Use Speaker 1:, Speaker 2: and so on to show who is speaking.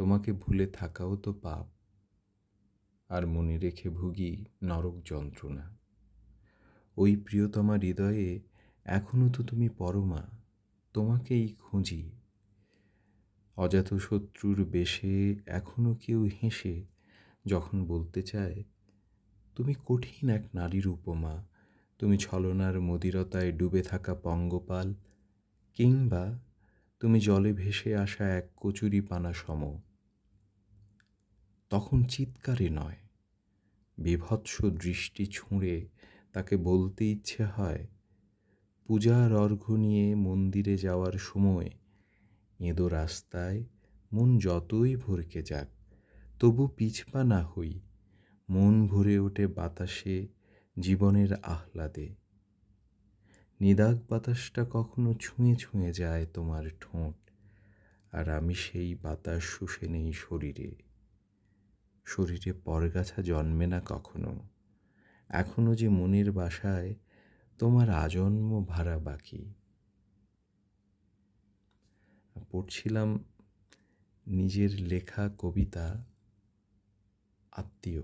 Speaker 1: তোমাকে ভুলে থাকাও তো পাপ। আর মনে রেখে ভুগি নরক যন্ত্রণা। ওই প্রিয়তমা হৃদয়ে এখনও তো তুমি পরমা, তোমাকেই খুঁজি। অজাত শত্রুর বেশে এখনও কেউ হেসে যখন বলতে চায়, তুমি কঠিন এক নারীর উপমা, তুমি ছলনার মদিরতায় ডুবে থাকা পঙ্গপাল, কিংবা তুমি জলে ভেসে আসা এক কচুরি পানা সম। তখন চিৎকারে নয়। বিভৎস দৃষ্টি ছুঁড়ে তাকে বলতে ইচ্ছে হয়, পূজার অর্ঘ্য নিয়ে মন্দিরে যাওয়ার সময় এঁদো রাস্তায় মন যতই ভরকে যাক, তবু পিছপা না হই, মন ভরে ওঠে বাতাসে জীবনের আহ্লাদে। নিদাগ বাতাসটা কখনো ছুঁয়ে ছুঁয়ে যায় তোমার ঠোঁট, আর আমি সেই বাতাস শুষে নেই শরীরে। শরীরে পরগাছা জন্মে না কখনো? এখনও যে মনের বাসায় তোমার আজন্ম ভাড়া বাকি? পড়ছিলাম নিজের লেখা কবিতা, আত্মীয়।